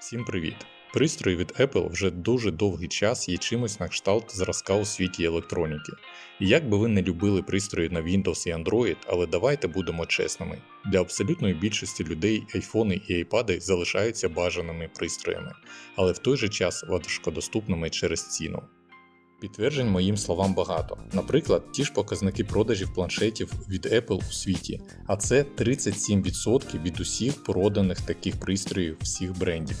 Всім привіт! Пристрої від Apple вже дуже довгий час є чимось на кшталт зразка у світі електроніки. І як би ви не любили пристрої на Windows і Android, але давайте будемо чесними: для абсолютної більшості людей айфони і айпади залишаються бажаними пристроями, але в той же час важкодоступними через ціну. Підтверджень моїм словам багато. Наприклад, ті ж показники продажів планшетів від Apple у світі, а це 37% від усіх проданих таких пристроїв всіх брендів.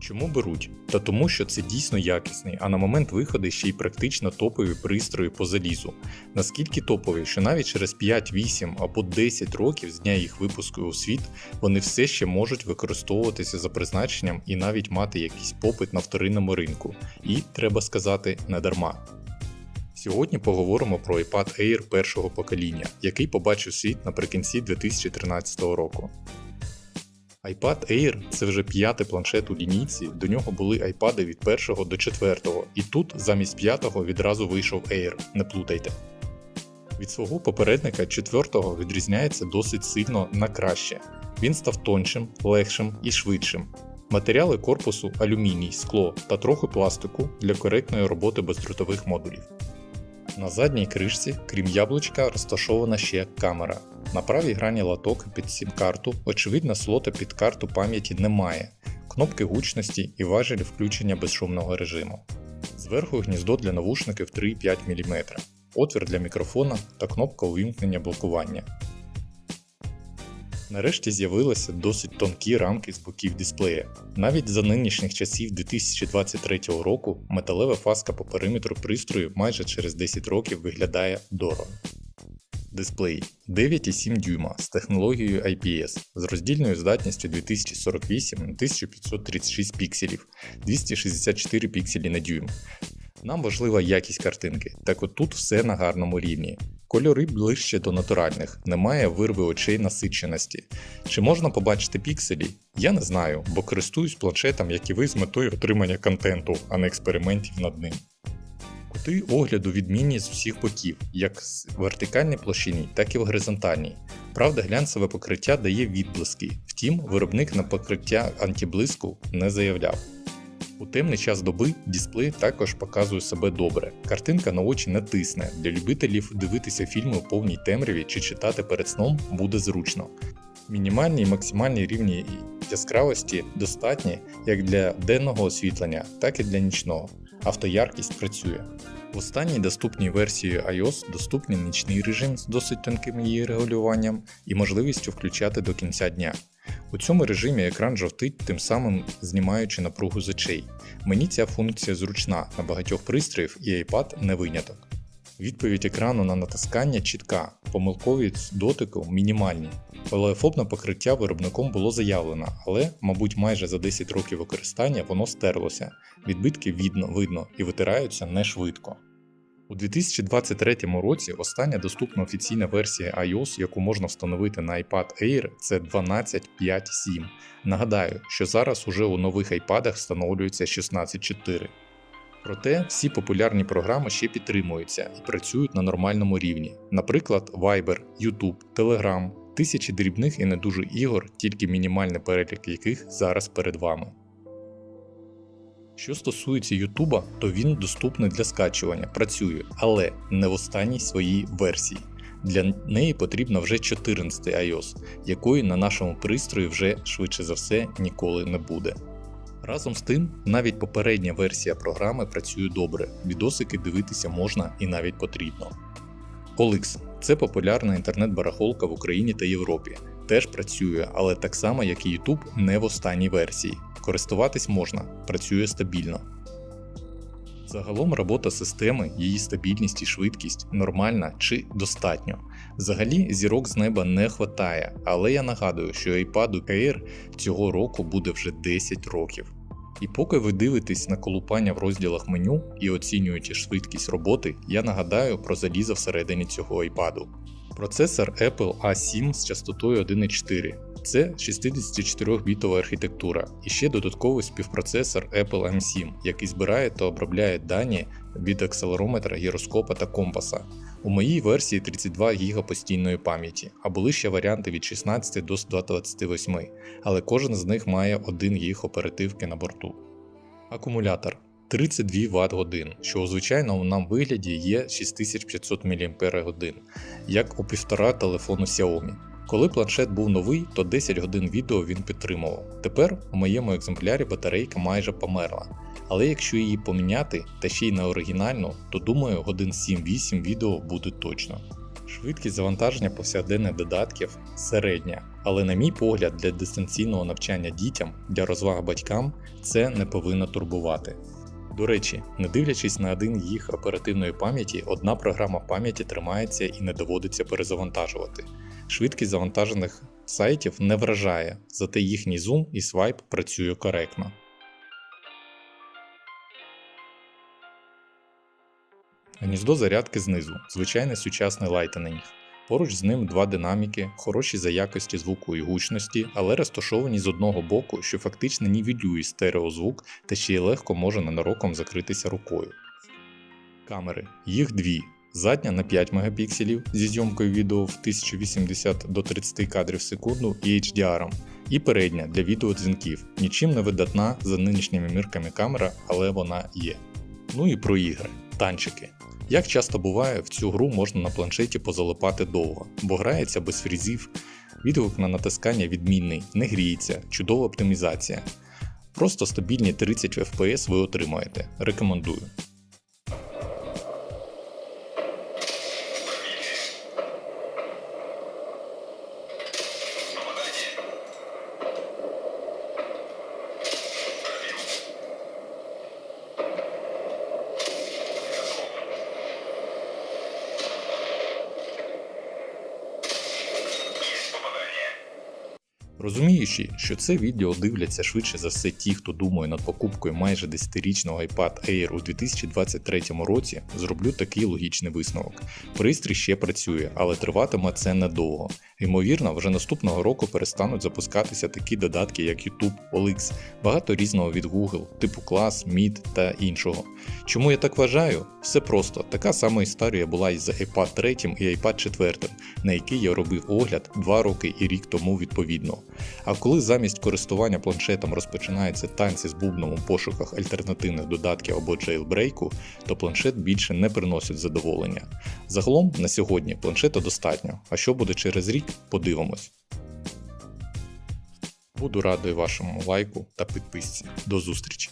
Чому беруть? Та тому, що це дійсно якісний, а на момент виходу ще й практично топові пристрої по залізу. Наскільки топові, що навіть через 5, 8 або 10 років з дня їх випуску у світ вони все ще можуть використовуватися за призначенням і навіть мати якийсь попит на вторинному ринку. І, треба сказати, не дарма. Сьогодні поговоримо про iPad Air першого покоління, який побачив світ наприкінці 2013 року. iPad Air це вже п'ятий планшет у лінійці, до нього були iPad від першого до четвертого, і тут замість п'ятого відразу вийшов Air, не плутайте. Від свого попередника четвертого відрізняється досить сильно на краще. Він став тоншим, легшим і швидшим. Матеріали корпусу алюміній, скло та трохи пластику для коректної роботи бездротових модулів. На задній кришці, крім яблучка, розташована ще камера. На правій грані латок під сім-карту, очевидно, слота під карту пам'яті немає, кнопки гучності і важелі включення безшумного режиму. Зверху гніздо для навушників 3,5 мм, отвір для мікрофона та кнопка увімкнення блокування. Нарешті з'явилися досить тонкі рамки з боків дисплея. Навіть за нинішніх часів 2023 року металева фаска по периметру пристрою майже через 10 років виглядає дорого. Дисплей 9,7 дюйма з технологією IPS з роздільною здатністю 2048 на 1536 пікселів, 264 пікселі на дюйм. Нам важлива якість картинки, так от тут все на гарному рівні. Кольори ближче до натуральних, немає вирви очей насиченості. Чи можна побачити пікселі? Я не знаю, бо користуюсь планшетом, як і ви з метою отримання контенту, а не експериментів над ним. Кути огляду відмінні з усіх боків, як з вертикальній площині, так і в горизонтальній. Правда, глянцеве покриття дає відблиски, втім, виробник на покриття антиблиску не заявляв. У темний час доби дисплей також показує себе добре. Картинка на очі не тисне. Для любителів дивитися фільми у повній темряві чи читати перед сном буде зручно. Мінімальні і максимальні рівні яскравості достатні як для денного освітлення, так і для нічного. Автояркість працює. В останній доступній версії iOS доступний нічний режим з досить тонким її регулюванням і можливістю включати до кінця дня. У цьому режимі екран жовтить, тим самим знімаючи напругу з очей. Мені ця функція зручна, на багатьох пристроїв і iPad не виняток. Відповідь екрану на натискання чітка, помилковість дотику мінімальні. Полеофобне покриття виробником було заявлено, але, мабуть, майже за 10 років використання воно стерлося, відбитки видно, видно і витираються не швидко. У 2023 році остання доступна офіційна версія iOS, яку можна встановити на iPad Air, це 12.5.7. Нагадаю, що зараз уже у нових iPad встановлюється 16.4. Проте всі популярні програми ще підтримуються і працюють на нормальному рівні. Наприклад, Viber, YouTube, Telegram, тисячі дрібних і не дуже ігор, тільки мінімальний перелік яких зараз перед вами. Що стосується Ютуба, то він доступний для скачування, працює, але не в останній своїй версії. Для неї потрібна вже 14 iOS, якої на нашому пристрої вже швидше за все ніколи не буде. Разом з тим, навіть попередня версія програми працює добре, відосики дивитися можна і навіть потрібно. OLX – це популярна інтернет-барахолка в Україні та Європі. Теж працює, але так само, як і YouTube, не в останній версії. Користуватись можна, працює стабільно. Загалом робота системи, її стабільність і швидкість нормальна чи достатньо. Взагалі зірок з неба не хватає, але я нагадую, що iPad Air цього року буде вже 10 років. І поки ви дивитесь на колупання в розділах меню і оцінюєте швидкість роботи, я нагадаю про залізо всередині цього iPad. Процесор Apple A7 з частотою 1,4, Це 64-бітова архітектура і ще додатковий співпроцесор Apple M7, який збирає та обробляє дані від акселерометра, гіроскопа та компаса. У моїй версії 32 ГБ постійної пам'яті, а були ще варіанти від 16 до 128, але кожен з них має 1 їх оперативки на борту. Акумулятор 32 Вт годин, що у звичайному нам вигляді є 6500 мАч, як у півтора телефону Xiaomi. Коли планшет був новий, то 10 годин відео він підтримував. Тепер у моєму екземплярі батарейка майже померла. Але якщо її поміняти та ще й на оригінальну, то думаю, годин 7-8 відео буде точно. Швидкість завантаження повсякденних додатків середня, але на мій погляд, для дистанційного навчання дітям, для розваг батькам це не повинно турбувати. До речі, не дивлячись на один їх оперативної пам'яті, одна програма пам'яті тримається і не доводиться перезавантажувати. Швидкість завантажених сайтів не вражає, зате їхній зум і свайп працює коректно. Гніздо зарядки знизу, звичайний сучасний Lightning. Поруч з ним два динаміки, хороші за якості звуку і гучності, але розташовані з одного боку, що фактично нівелює стереозвук та ще й легко може ненароком закритися рукою. Камери. Їх дві. Задня на 5 Мп зі зйомкою відео в 1080 до 30 кадрів в секунду і HDR, і передня для відеодзвінків. Нічим не видатна за нинішніми мірками камера, але вона є. Ну і про ігри. Танчики. Як часто буває, в цю гру можна на планшеті позалипати довго, бо грається без фрізів, відгук на натискання відмінний, не гріється, чудова оптимізація. Просто стабільні 30 FPS ви отримаєте. Рекомендую. Розуміючи, що це відео дивляться швидше за все ті, хто думає над покупкою майже 10-річного iPad Air у 2023 році, зроблю такий логічний висновок. Пристрій ще працює, але триватиме це недовго. Ймовірно, вже наступного року перестануть запускатися такі додатки, як YouTube, OLX, багато різного від Google, типу Class, Meet та іншого. Чому я так вважаю? Все просто. Така сама історія була і з iPad 3 і iPad 4, на який я робив огляд 2 роки і рік тому відповідно. А коли замість користування планшетом розпочинаються танці з бубном у пошуках альтернативних додатків або джейлбрейку, то планшет більше не приносить задоволення. Загалом на сьогодні планшета достатньо, а що буде через рік, подивимось. Буду радий вашому лайку та підписці. До зустрічі!